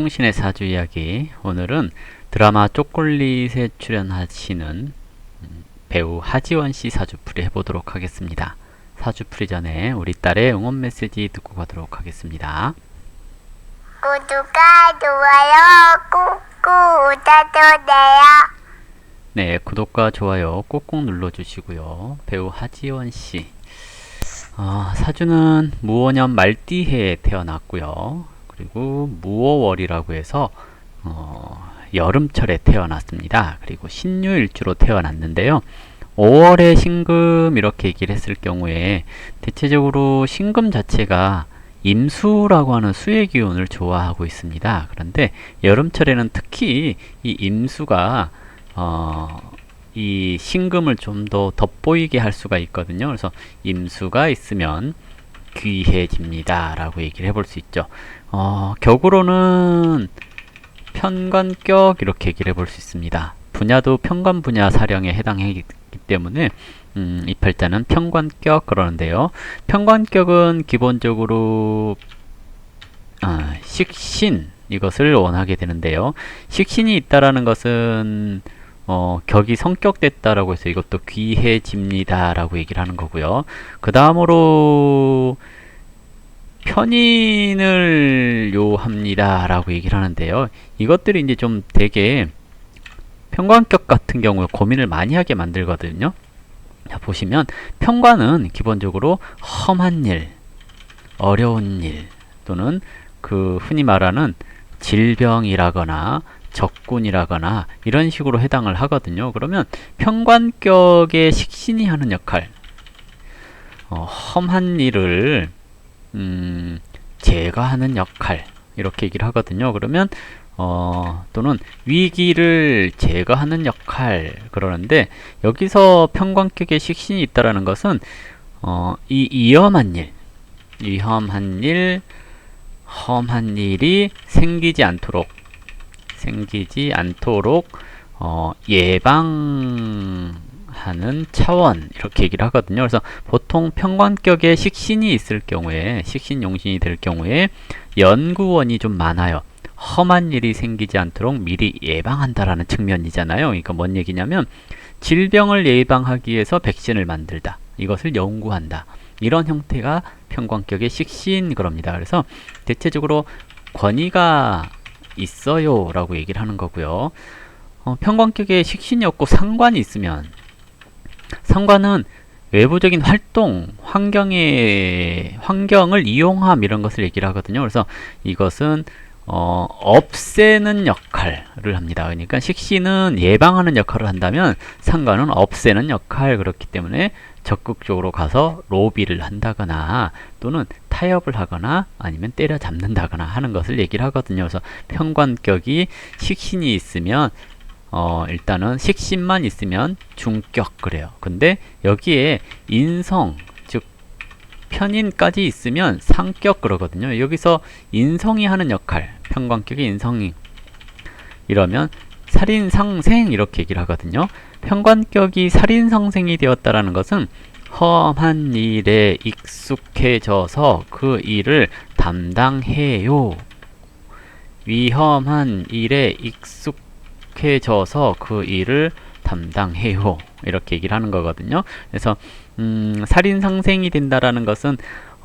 통신의 사주 이야기. 오늘은 드라마 쪼콜릿에 출연하시는 음, 배우 하지원 씨 사주풀이 해보도록 하겠습니다. 사주풀이 전에 우리 딸의 응원 메시지 듣고 가도록 하겠습니다. 구독과 좋아요 꾹꾹 눌러주세요. 네, 구독과 좋아요 꼭꼭 눌러주시고요. 배우 하지원 씨. 아, 사주는 무오년 말띠해에 태어났고요. 그리고 무오월이라고 해서 어, 여름철에 태어났습니다. 그리고 신유일주로 태어났는데요. 5월에 신금 이렇게 얘기를 했을 경우에 대체적으로 신금 자체가 임수라고 하는 수의 기운을 좋아하고 있습니다. 그런데 여름철에는 특히 이 임수가 어, 이 신금을 좀 더 돋보이게 할 수가 있거든요. 그래서 임수가 있으면 귀해집니다. 라고 얘기를 해볼 수 있죠. 어, 격으로는 편관격 이렇게 얘기를 해볼 수 있습니다. 분야도 편관 분야 사령에 해당하기 때문에 음, 이 팔자는 편관격 그러는데요. 편관격은 기본적으로 아, 식신 이것을 원하게 되는데요. 식신이 있다라는 것은 어, 격이 성격됐다라고 해서 이것도 귀해집니다라고 얘기를 하는 거고요. 그 다음으로 편인을 요합니다라고 얘기를 하는데요. 이것들이 이제 좀 되게 편관격 같은 경우에 고민을 많이 하게 만들거든요. 자, 보시면 편관은 기본적으로 험한 일, 어려운 일 또는 그 흔히 말하는 질병이라거나 적군이라거나 이런 식으로 해당을 하거든요. 그러면 편관격의 식신이 하는 역할, 어, 험한 일을 음, 제거하는 역할 이렇게 얘기를 하거든요. 그러면 어, 또는 위기를 제거하는 역할 그러는데 여기서 편관격의 식신이 있다라는 것은 어, 이 위험한 일, 위험한 일, 험한 일이 생기지 않도록 생기지 않도록 어, 예방 하는 차원 이렇게 얘기를 하거든요. 그래서 보통 편관격에 식신이 있을 경우에 식신 용신이 될 경우에 연구원이 좀 많아요. 험한 일이 생기지 않도록 미리 예방한다라는 측면이잖아요. 그러니까 뭔 얘기냐면 질병을 예방하기 위해서 백신을 만들다. 이것을 연구한다. 이런 형태가 편관격의 식신 그럽니다. 그래서 대체적으로 권위가 있어요 라고 얘기를 하는 거고요. 어, 편관격에 식신이 없고 상관이 있으면 상관은 외부적인 활동, 환경의 환경을 이용함 이런 것을 얘기를 하거든요. 그래서 이것은 어, 없애는 역할을 합니다. 그러니까 식신은 예방하는 역할을 한다면 상관은 없애는 역할 그렇기 때문에 적극적으로 가서 로비를 한다거나 또는 타협을 하거나 아니면 때려잡는다거나 하는 것을 얘기를 하거든요. 그래서 편관격이 식신이 있으면 어, 일단은 식신만 있으면 중격 그래요. 근데 여기에 인성 즉 편인까지 있으면 상격 그러거든요. 여기서 인성이 하는 역할, 편관격의 인성이 이러면 살인상생 이렇게 얘기를 하거든요. 편관격이 살인상생이 되었다라는 것은 험한 일에 익숙해져서 그 일을 담당해요. 위험한 일에 익숙 해져서 그 일을 담당해요. 이렇게 얘기를 하는 거거든요. 그래서 음, 살인 상생이 된다라는 것은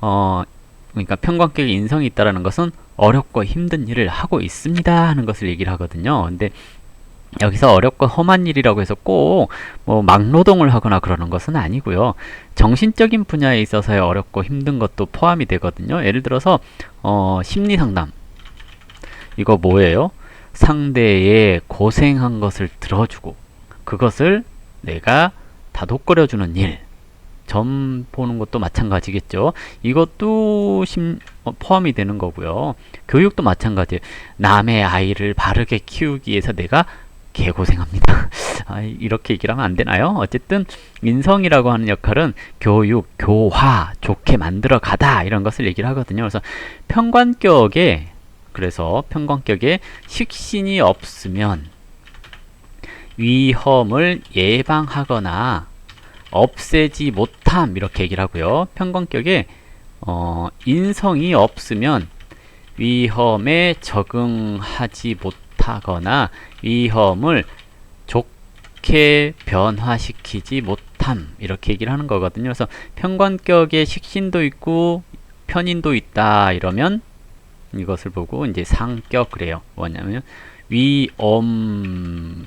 어, 그러니까 편관격의 인성이 있다라는 것은 어렵고 힘든 일을 하고 있습니다 하는 것을 얘기를 하거든요. 근데 여기서 어렵고 험한 일이라고 해서 꼭 뭐 막노동을 하거나 그러는 것은 아니고요. 정신적인 분야에 있어서의 어렵고 힘든 것도 포함이 되거든요. 예를 들어서 어, 심리 상담 이거 뭐예요? 상대의 고생한 것을 들어주고 그것을 내가 다독거려주는 일. 점 보는 것도 마찬가지겠죠. 이것도 심, 어, 포함이 되는 거고요. 교육도 마찬가지예요. 남의 아이를 바르게 키우기 위해서 내가 개고생합니다. 아, 이렇게 얘기를 하면 안 되나요? 어쨌든 인성이라고 하는 역할은 교육, 교화, 좋게 만들어 가다 이런 것을 얘기를 하거든요. 그래서 편관격에 그래서 편관격에 식신이 없으면 위험을 예방하거나 없애지 못함 이렇게 얘기를 하고요. 편관격에 어, 인성이 없으면 위험에 적응하지 못하거나 위험을 좋게 변화시키지 못함 이렇게 얘기를 하는 거거든요. 그래서 편관격에 식신도 있고 편인도 있다 이러면 이것을 보고 이제 상격 그래요. 뭐냐면 위엄과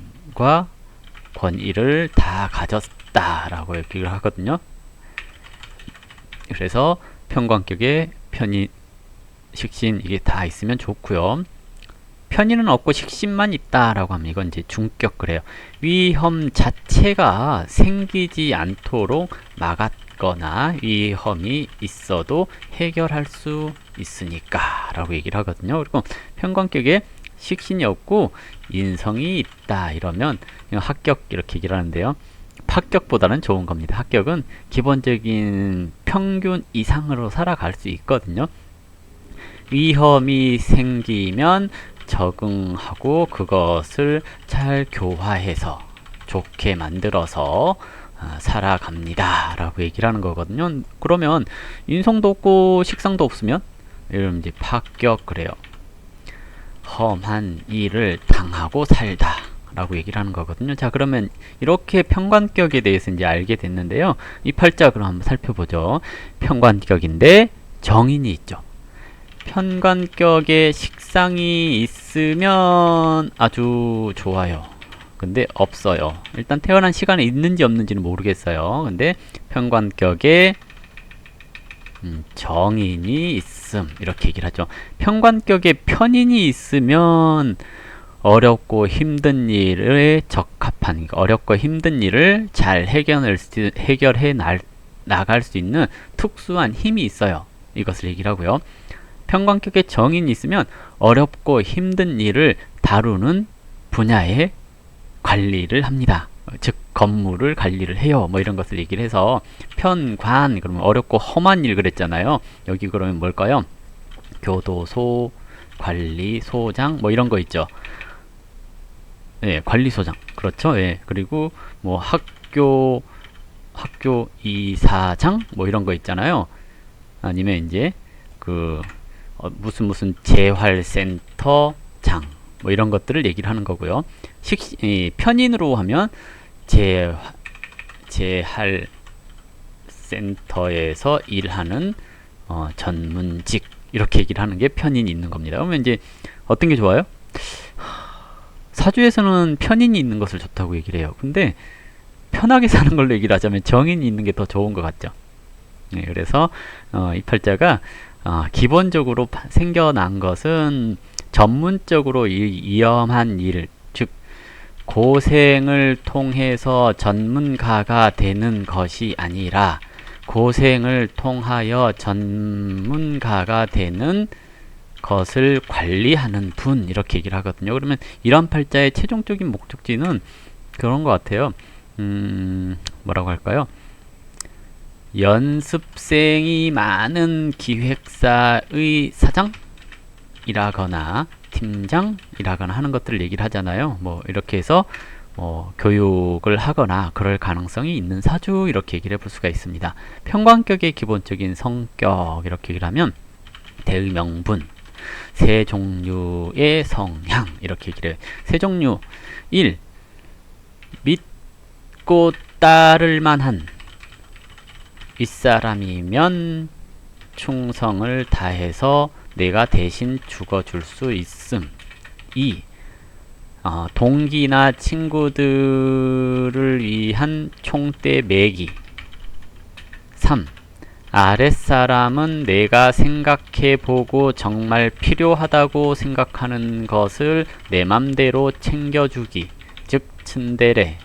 권위를 다 가졌다라고 얘기를 하거든요. 그래서 편관격에 편인 식신 이게 다 있으면 좋고요. 편의는 없고 식신만 있다라고 하면 이건 이제 중격 그래요. 위험 자체가 생기지 않도록 막았 거나 위험이 있어도 해결할 수 있으니까 라고 얘기를 하거든요. 그리고 편관격에 식신이 없고 인성이 있다 이러면 합격 이렇게 얘기를 하는데요. 합격보다는 좋은 겁니다. 합격은 기본적인 평균 이상으로 살아갈 수 있거든요. 위험이 생기면 적응하고 그것을 잘 교화해서 좋게 만들어서 어, 살아갑니다. 라고 얘기를 하는 거거든요. 그러면 인성도 없고 식상도 없으면 이러면 이제 파격 그래요. 험한 일을 당하고 살다. 라고 얘기를 하는 거거든요. 자, 그러면 이렇게 편관격에 대해서 이제 알게 됐는데요. 이 팔자 그럼 한번 살펴보죠. 편관격인데 정인이 있죠. 편관격에 식상이 있으면 아주 좋아요. 근데 없어요. 일단 태어난 시간에 있는지 없는지는 모르겠어요. 근데 편관격에 음, 정인이 있음 이렇게 얘기를 하죠. 편관격에 편인이 있으면 어렵고 힘든 일에 적합한 그러니까 어렵고 힘든 일을 잘 해결할 수, 해결해 날, 나갈 수 있는 특수한 힘이 있어요. 이것을 얘기를 하고요. 편관격에 정인이 있으면 어렵고 힘든 일을 다루는 분야의 관리를 합니다. 즉 건물을 관리를 해요. 뭐 이런 것을 얘기를 해서 편관 그러면 어렵고 험한 일 그랬잖아요. 여기 그러면 뭘까요? 교도소 관리 소장 뭐 이런 거 있죠. 예, 관리 소장 그렇죠. 예, 그리고 뭐 학교 학교 이사장 뭐 이런 거 있잖아요. 아니면 이제 그 어, 무슨 무슨 재활센터 장 뭐 이런 것들을 얘기를 하는 거고요. 식 이, 편인으로 하면 재 재할 센터에서 일하는 어, 전문직 이렇게 얘기를 하는 게 편인이 있는 겁니다. 그러면 이제 어떤 게 좋아요? 사주에서는 편인이 있는 것을 좋다고 얘기를 해요. 근데 편하게 사는 걸로 얘기를 하자면 정인이 있는 게 더 좋은 것 같죠. 네, 그래서 어, 이 팔자가 어, 기본적으로 파- 생겨난 것은 전문적으로 이, 위험한 일, 즉 고생을 통해서 전문가가 되는 것이 아니라 고생을 통하여 전문가가 되는 것을 관리하는 분 이렇게 얘기를 하거든요. 그러면 이런 팔자의 최종적인 목적지는 그런 것 같아요. 음, 뭐라고 할까요? 연습생이 많은 기획사의 사장 이라거나 팀장이라거나 하는 것들을 얘기를 하잖아요. 뭐 이렇게 해서 뭐 교육을 하거나 그럴 가능성이 있는 사주 이렇게 얘기를 해볼 수가 있습니다. 편관격의 기본적인 성격 이렇게 얘기를 하면 대의 명분 세 종류의 성향 이렇게 얘기를 해요. 세 종류 1. 믿고 따를 만한 윗사람이면 충성을 다해서 내가 대신 죽어줄 수 있음. 2. 어, 동기나 친구들을 위한 총대 매기. 3. 아랫사람은 내가 생각해 보고 정말 필요하다고 생각하는 것을 내 맘대로 챙겨주기. 즉, 츤데레.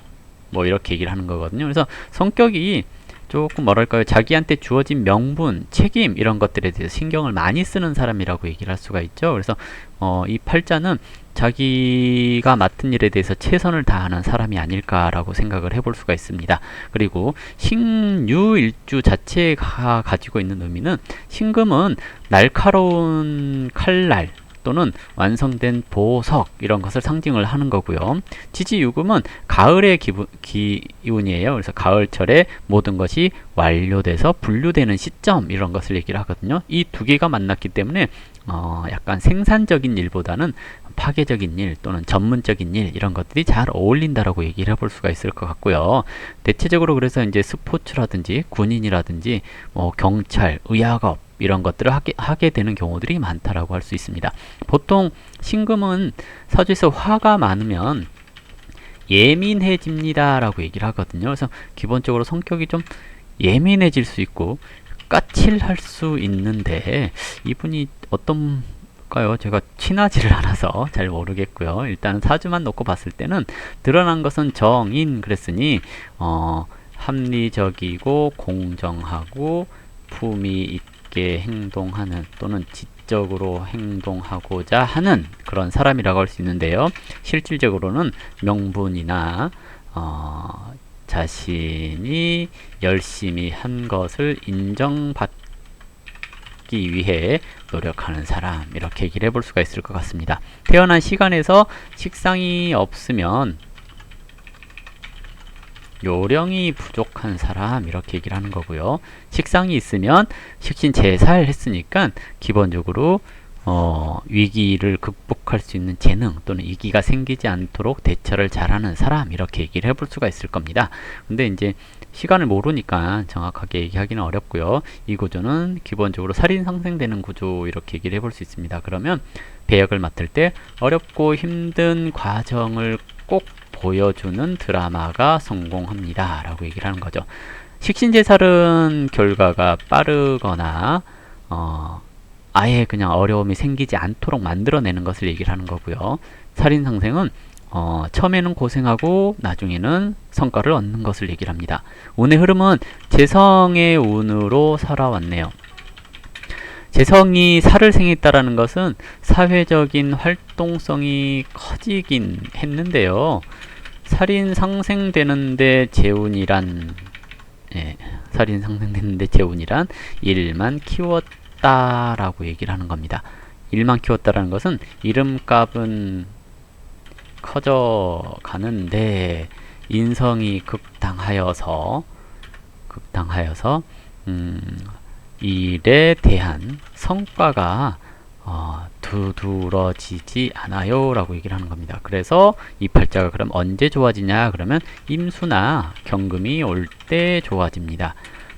뭐, 이렇게 얘기를 하는 거거든요. 그래서 성격이 조금 뭐랄까요 자기한테 주어진 명분, 책임 이런 것들에 대해서 신경을 많이 쓰는 사람이라고 얘기를 할 수가 있죠. 그래서 어, 이 팔자는 자기가 맡은 일에 대해서 최선을 다하는 사람이 아닐까라고 생각을 해볼 수가 있습니다. 그리고 신유일주 자체가 가지고 있는 의미는 신금은 날카로운 칼날 또는 완성된 보석 이런 것을 상징을 하는 거고요. 지지유금은 가을의 기분, 기운이에요. 그래서 가을철에 모든 것이 완료돼서 분류되는 시점 이런 것을 얘기를 하거든요. 이 두 개가 만났기 때문에 어, 약간 생산적인 일보다는 파괴적인 일 또는 전문적인 일 이런 것들이 잘 어울린다라고 얘기를 해볼 수가 있을 것 같고요. 대체적으로 그래서 이제 스포츠라든지 군인이라든지 뭐 경찰, 의학업 이런 것들을 하게, 하게 되는 경우들이 많다라고 할 수 있습니다. 보통 신금은 사주에서 화가 많으면 예민해집니다라고 얘기를 하거든요. 그래서 기본적으로 성격이 좀 예민해질 수 있고 까칠할 수 있는데 이분이 어떤가요? 제가 친하지를 않아서 잘 모르겠고요. 일단 사주만 놓고 봤을 때는 드러난 것은 정인 그랬으니 어, 합리적이고 공정하고 품 위 있게 행동하는 또는 지적으로 행동하고자 하는 그런 사람이라고 할 수 있는데요. 실질적으로는 명분이나 어, 자신이 열심히 한 것을 인정받기 위해 노력하는 사람 이렇게 얘기를 해볼 수가 있을 것 같습니다. 태어난 시간에서 식상이 없으면 요령이 부족한 사람 이렇게 얘기를 하는 거고요. 식상이 있으면 식신제살 했으니까 기본적으로 어, 위기를 극복할 수 있는 재능 또는 위기가 생기지 않도록 대처를 잘하는 사람 이렇게 얘기를 해볼 수가 있을 겁니다. 근데 이제 시간을 모르니까 정확하게 얘기하기는 어렵고요. 이 구조는 기본적으로 살인 상생되는 구조 이렇게 얘기를 해볼 수 있습니다. 그러면 배역을 맡을 때 어렵고 힘든 과정을 꼭 보여주는 드라마가 성공합니다. 라고 얘기를 하는 거죠. 식신제살은 결과가 빠르거나 어, 아예 그냥 어려움이 생기지 않도록 만들어내는 것을 얘기를 하는 거고요. 살인상생은 어, 처음에는 고생하고 나중에는 성과를 얻는 것을 얘기를 합니다. 운의 흐름은 재성의 운으로 살아왔네요. 재성이 살을 생했다라는 것은 사회적인 활동성이 커지긴 했는데요. 살인 상생되는데 재운이란 예, 살인 상생되는데 재운이란 일만 키웠다라고 얘기를 하는 겁니다. 일만 키웠다라는 것은 이름값은 커져 가는데 인성이 극당하여서 극당하여서 음, 일에 대한 성과가 어, 두드러지지 않아요 라고 얘기를 하는 겁니다. 그래서 이 팔자가 그럼 언제 좋아지냐 그러면 임수나 경금이 올 때 좋아집니다.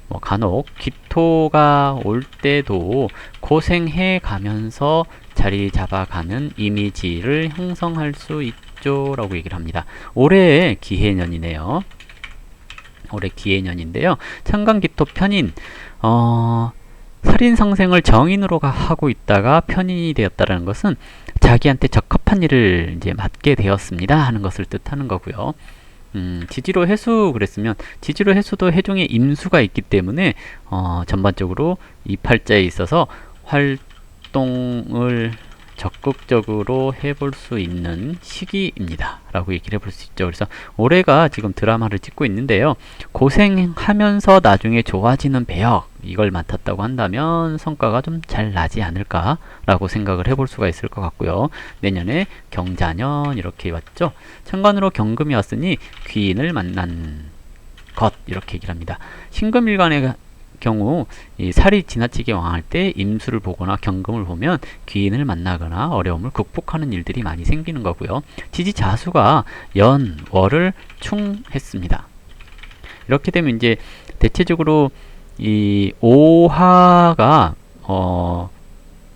뭐 간혹 기토가 올 때도 고생해 가면서 자리 잡아가는 이미지를 형성할 수 있죠 라고 얘기를 합니다. 올해 기해년이네요. 올해 기해년인데요. 창간기토 편인 어, 살인 상생을 정인으로 가- 하고 있다가 편인이 되었다는 것은 자기한테 적합한 일을 이제 맡게 되었습니다 하는 것을 뜻하는 거고요. 음, 지지로 해수 그랬으면 지지로 해수도 해종에 임수가 있기 때문에 어, 전반적으로 이 팔자에 있어서 활동을 적극적으로 해볼 수 있는 시기입니다. 라고 얘기를 해볼 수 있죠. 그래서 올해가 지금 드라마를 찍고 있는데요. 고생하면서 나중에 좋아지는 배역, 이걸 맡았다고 한다면 성과가 좀 잘 나지 않을까 라고 생각을 해볼 수가 있을 것 같고요. 내년에 경자년 이렇게 왔죠. 천간으로 경금이 왔으니 귀인을 만난 것 이렇게 얘기를 합니다. 신금일간의 경우 이 살이 지나치게 왕할 때 임수를 보거나 경금을 보면 귀인을 만나거나 어려움을 극복하는 일들이 많이 생기는 거고요. 지지자수가 연, 월을 충했습니다. 이렇게 되면 이제 대체적으로 이 오화가 어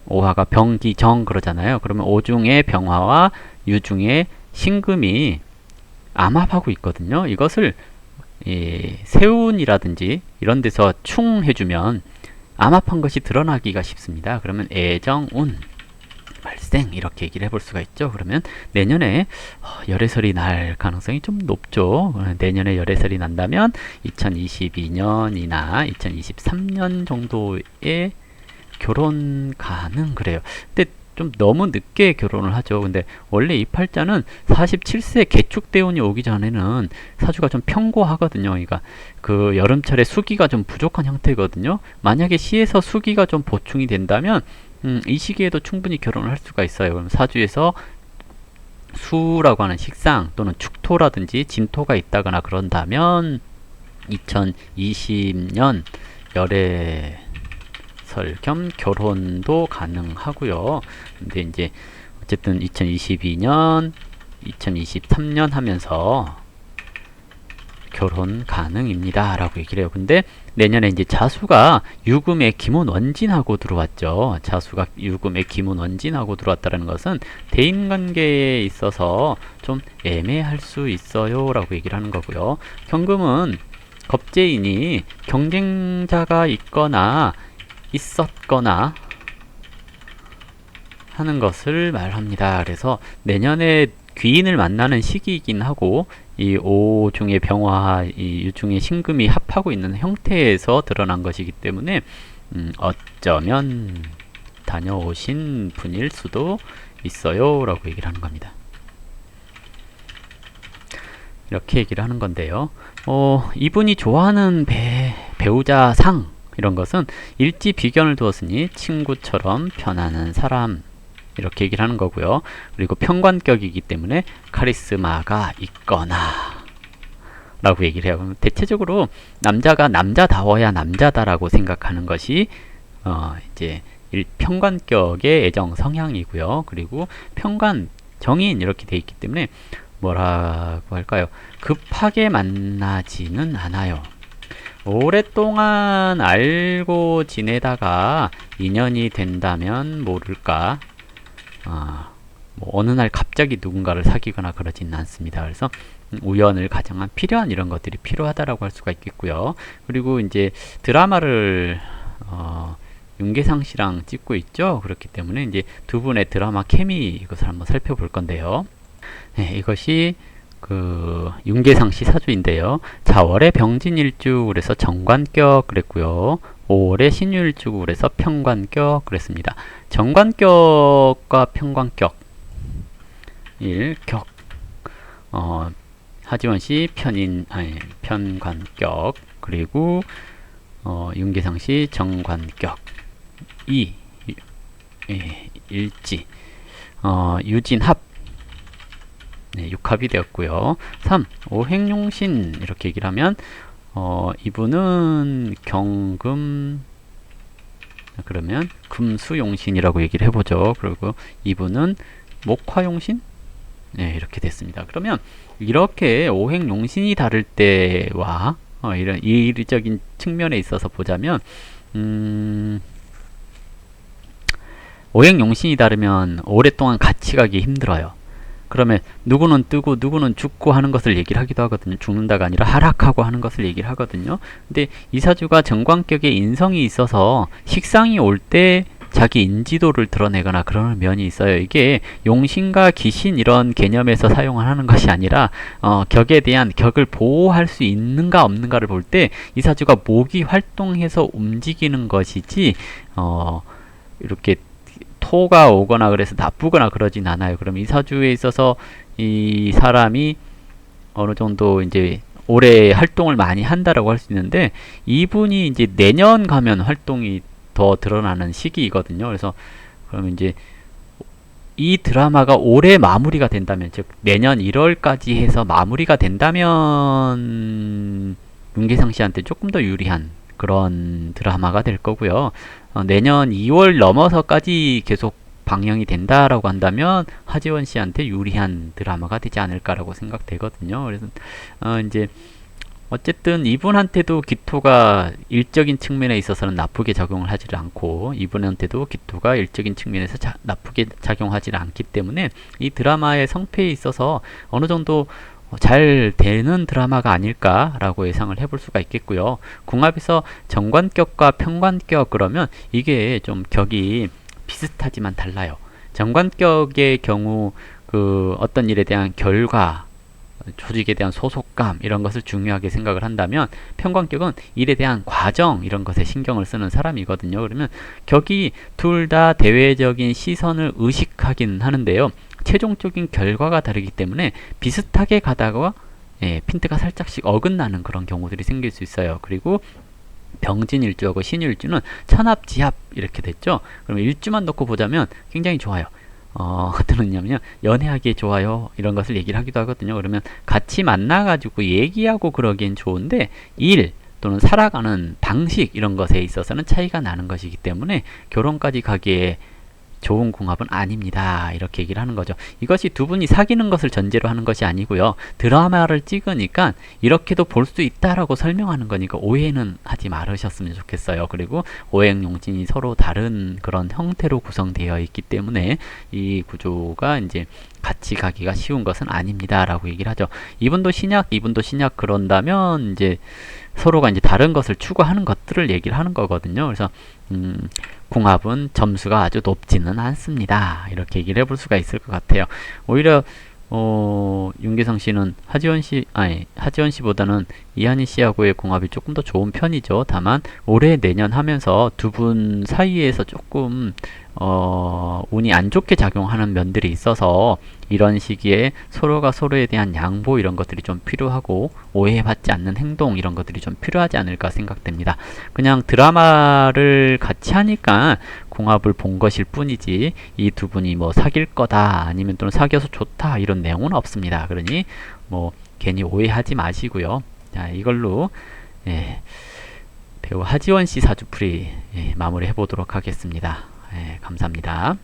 오화가 병기 정 그러잖아요. 그러면 오중의 병화와 유중의 신금이 암합하고 있거든요. 이것을 이 세운이라든지 이런 데서 충 해주면 암합한 것이 드러나기가 쉽습니다. 그러면 애정운 발생 이렇게 얘기를 해볼 수가 있죠. 그러면 내년에 어, 열애설이 날 가능성이 좀 높죠. 어, 내년에 열애설이 난다면 2022년이나 2023년 정도에 결혼 가능 그래요. 근데 좀 너무 늦게 결혼을 하죠. 근데 원래 이 팔자는 47세 개축대운이 오기 전에는 사주가 좀 평고하거든요. 그러니까 그 여름철에 수기가 좀 부족한 형태거든요. 만약에 시에서 수기가 좀 보충이 된다면 음, 이 시기에도 충분히 결혼을 할 수가 있어요. 그럼 사주에서 수라고 하는 식상 또는 축토라든지 진토가 있다거나 그런다면 2020년 열애 설설 겸 결혼도 가능하고요. 근데 이제 어쨌든 2022년, 2023년 하면서 결혼 가능입니다. 라고 얘기를 해요. 근데 내년에 이제 자수가 유금의 기문 원진하고 들어왔죠. 자수가 유금의 기문 원진하고 들어왔다는 것은 대인관계에 있어서 좀 애매할 수 있어요. 라고 얘기를 하는 거고요. 경금은 겁재인이 경쟁자가 있거나 있었거나 하는 것을 말합니다. 그래서 내년에 귀인을 만나는 시기이긴 하고 이 오중의 병화, 이 유중의 신금이 합하고 있는 형태에서 드러난 것이기 때문에 음, 어쩌면 다녀오신 분일 수도 있어요 라고 얘기를 하는 겁니다. 이렇게 얘기를 하는 건데요. 어, 이분이 좋아하는 배, 배우자 상 이런 것은 일지 비견을 두었으니 친구처럼 편안한 사람 이렇게 얘기를 하는 거고요. 그리고 평관격이기 때문에 카리스마가 있거나 라고 얘기를 해요. 대체적으로 남자가 남자다워야 남자다라고 생각하는 것이 어 이제 일, 평관격의 애정 성향이고요. 그리고 평관 정인 이렇게 돼 있기 때문에 뭐라고 할까요? 급하게 만나지는 않아요. 오랫동안 알고 지내다가 인연이 된다면 모를까 아, 뭐 어느 날 갑자기 누군가를 사귀거나 그러지는 않습니다. 그래서 우연을 가정한 필요한 이런 것들이 필요하다라고 할 수가 있겠고요. 그리고 이제 드라마를 어, 윤계상 씨랑 찍고 있죠. 그렇기 때문에 이제 두 분의 드라마 케미 이것을 한번 살펴볼 건데요. 네, 이것이 그 윤계상 씨 사주인데요. 자월에 병진일주 그래서 정관격 그랬고요. 5월에 신유일주 그래서 평관격 그랬습니다. 정관격과 평관격 일격 어, 하지원 씨 편인 아니 편관격 그리고 어, 윤계상 씨 정관격 이 예, 일지 어, 유진합 네, 육합이 되었고요. 3. 오행용신 이렇게 얘기를 하면 어, 이분은 경금 그러면 금수용신이라고 얘기를 해보죠. 그리고 이분은 목화용신 네, 이렇게 됐습니다. 그러면 이렇게 오행용신이 다를 때와 어, 이런 이리적인 측면에 있어서 보자면 음, 오행용신이 다르면 오랫동안 같이 가기 힘들어요. 그러면 누구는 뜨고 누구는 죽고 하는 것을 얘기를 하기도 하거든요. 죽는다가 아니라 하락하고 하는 것을 얘기를 하거든요. 근데 이사주가 정관격에 인성이 있어서 식상이 올때 자기 인지도를 드러내거나 그런 면이 있어요. 이게 용신과 귀신 이런 개념에서 사용을 하는 것이 아니라 어, 격에 대한 격을 보호할 수 있는가 없는가를 볼 때 이사주가 목이 활동해서 움직이는 것이지 어, 이렇게 토가 오거나 그래서 나쁘거나 그러진 않아요. 그럼 이 사주에 있어서 이 사람이 어느 정도 이제 올해 활동을 많이 한다라고 할 수 있는데 이분이 이제 내년 가면 활동이 더 드러나는 시기이거든요. 그래서 그러면 이제 이 드라마가 올해 마무리가 된다면 즉 내년 1월까지 해서 마무리가 된다면 윤계상 씨한테 조금 더 유리한 그런 드라마가 될 거고요. 어, 내년 2월 넘어서까지 계속 방영이 된다라고 한다면 하지원 씨한테 유리한 드라마가 되지 않을까라고 생각되거든요. 그래서 어, 이제 어쨌든 이분한테도 기토가 일적인 측면에 있어서는 나쁘게 작용을 하지 않고 이분한테도 기토가 일적인 측면에서 자, 나쁘게 작용하지 않기 때문에 이 드라마의 성패에 있어서 어느 정도 잘 되는 드라마가 아닐까라고 예상을 해볼 수가 있겠고요. 궁합에서 정관격과 평관격 그러면 이게 좀 격이 비슷하지만 달라요. 정관격의 경우 그 어떤 일에 대한 결과 조직에 대한 소속감 이런 것을 중요하게 생각을 한다면 평관격은 일에 대한 과정 이런 것에 신경을 쓰는 사람이거든요. 그러면 격이 둘 다 대외적인 시선을 의식하긴 하는데요. 최종적인 결과가 다르기 때문에 비슷하게 가다가 예, 핀트가 살짝씩 어긋나는 그런 경우들이 생길 수 있어요. 그리고 병진일주하고 신일주는 천합지합 이렇게 됐죠. 그럼 일주만 놓고 보자면 굉장히 좋아요. 어, 의미냐면요. 연애하기에 좋아요. 이런 것을 얘기를 하기도 하거든요. 그러면 같이 만나가지고 얘기하고 그러기엔 좋은데, 일, 또는 살아가는 방식 이런 것에 있어서는 차이가 나는 것이기 때문에 결혼까지 가기에 좋은 궁합은 아닙니다. 이렇게 얘기를 하는 거죠. 이것이 두 분이 사귀는 것을 전제로 하는 것이 아니고요. 드라마를 찍으니까 이렇게도 볼 수 있다라고 설명하는 거니까 오해는 하지 말으셨으면 좋겠어요. 그리고 오행용진이 서로 다른 그런 형태로 구성되어 있기 때문에 이 구조가 이제 같이 가기가 쉬운 것은 아닙니다라고 얘기를 하죠. 이분도 신약, 이분도 신약 그런다면 이제 서로가 이제 다른 것을 추구하는 것들을 얘기를 하는 거거든요. 그래서 음, 궁합은 점수가 아주 높지는 않습니다. 이렇게 얘기를 해볼 수가 있을 것 같아요. 오히려 어, 윤계성 씨는 하지원 씨, 아니, 하지원 씨보다는 이한희 씨하고의 궁합이 조금 더 좋은 편이죠. 다만, 올해 내년 하면서 두 분 사이에서 조금, 어, 운이 안 좋게 작용하는 면들이 있어서 이런 시기에 서로가 서로에 대한 양보 이런 것들이 좀 필요하고 오해받지 않는 행동 이런 것들이 좀 필요하지 않을까 생각됩니다. 그냥 드라마를 같이 하니까 궁합을 본 것일 뿐이지 이 두 분이 뭐 사귈 거다 아니면 또는 사귀어서 좋다 이런 내용은 없습니다. 그러니 뭐 괜히 오해하지 마시고요. 자 이걸로 예, 배우 하지원 씨 사주풀이 예, 마무리해 보도록 하겠습니다. 예, 감사합니다.